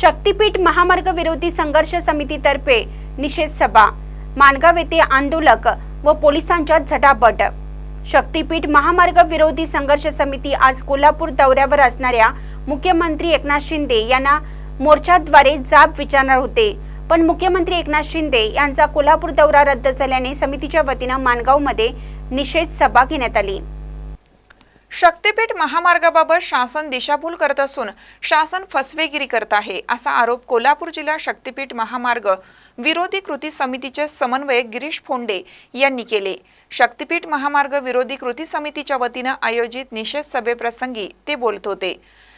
शक्तीपीठ महामार्ग विरोधी संघर्ष समितीतर्फे निषेध सभा. मानगाव येथे आंदोलक व पोलिसांच्या झटापट. शक्तीपीठ महामार्ग विरोधी संघर्ष समिती आज कोल्हापूर दौऱ्यावर असणाऱ्या मुख्यमंत्री एकनाथ शिंदे यांना मोर्चाद्वारे जाब विचारणार होते. पण मुख्यमंत्री एकनाथ शिंदे यांचा कोल्हापूर दौरा रद्द झाल्याने समितीच्या वतीनं माणगावमध्ये निषेध सभा घेण्यात आली. शक्तीपीठ महामार्गाबाबत शासन दिशाभूल करत असून शासन फसवेगिरी करत आहे असा आरोप कोल्हापूर जिल्हा शक्तीपीठ महामार्ग विरोधी कृती समितीचे समन्वयक गिरीश फोंडे यांनी केले. शक्तीपीठ महामार्ग विरोधी कृती समितीच्या वतीनं आयोजित निषेध सभेप्रसंगी ते बोलत होते.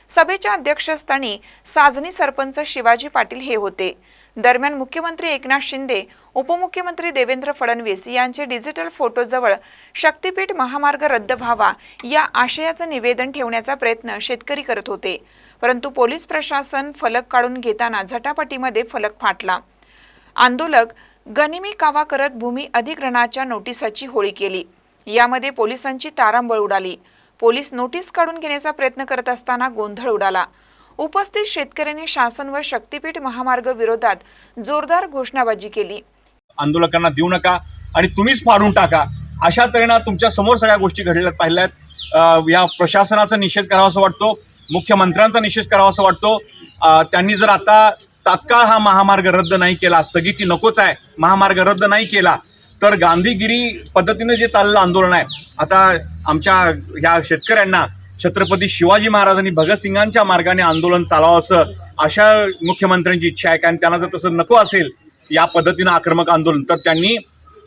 सभेच्या अध्यक्षस्थानी साजनी सरपंच शिवाजी पाटील हे होते. दरम्यान मुख्यमंत्री एकनाथ शिंदे उपमुख्यमंत्री देवेंद्र फडणवीस यांचे डिजिटल फोटोजवळ शक्तीपीठ महामार्ग रद्द व्हावा या आशयाचं निवेदन ठेवण्याचा प्रयत्न शेतकरी करत होते. परंतु पोलीस प्रशासन फलक काढून घेताना झटापटीमध्ये फलक फाटला. आंदोलक गनिमी कावा करत भूमी अधिग्रहणाच्या नोटिसाची होळी केली. यामध्ये पोलिसांची तारांबळ उडाली. पोलीस नोटीस काढून घेण्याचा प्रयत्न करत असताना गोंधळ उडाला. उपस्थित शेतकऱ्यांनी शासन व शक्तीपीठ महामार्ग विरोधात जोरदार घोषणाबाजी केली. आंदोलकांना देऊ नका आणि तुम्हीच फाडून टाका. अशा तऱ्हेनं तुमच्यासमोर सगळ्या गोष्टी घडलेल्या पाहिल्यात. या प्रशासनाचा निषेध करावा असं वाटतो मुख्यमंत्र्यांचा निषेध करावा असं वाटतो. त्यांनी जर आता तात्काळ हा महामार्ग रद्द नाही केला स्थगिती नकोच आहे महामार्ग रद्द नाही केला तर गांधीगिरी पद्धतीनं जे चाललं आंदोलन आहे आता आमच्या ह्या शेतकऱ्यांना छत्रपती शिवाजी महाराजांनी भगतसिंगांच्या मार्गाने आंदोलन चालावं असं अशा मुख्यमंत्र्यांची इच्छा आहे कारण त्यांना जर तसं नको असेल या पद्धतीनं आक्रमक आंदोलन तर त्यांनी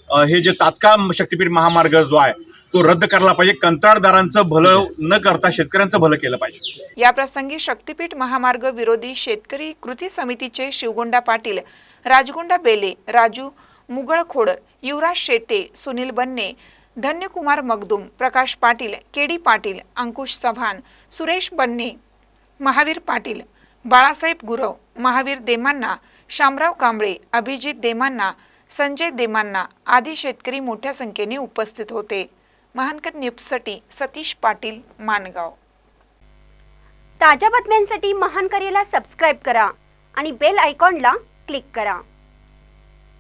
हे जे तात्काळ शक्तीपीठ महामार्ग जो आहे तो रद्द करायला पाहिजे. कंत्राटदारांचं भलं न करता शेतकऱ्यांचं भलं केलं पाहिजे. या प्रसंगी शक्तीपीठ महामार्ग विरोधी शेतकरी कृती समितीचे शिवगोंडा पाटील राजगोंडा बेले राजू मुगळखोड युवराज शेटे सुनील बन्ने धन्यकुमार मगदुम प्रकाश पाटील केडी पाटील अंकुश चव्हाण सुरेश बन्ने महावीर पाटील बाळासाहेब गुरव महावीर देमांना शामराव कांबळे अभिजित देमांना संजय देमांना आदी शेतकरी मोठ्या संख्येने उपस्थित होते. महानकर न्यूजसाठी सतीश पाटील मानगाव. ताज्या बातम्यांसाठी महानकरेला सबस्क्राईब करा आणि बेल आयकॉनला क्लिक करा.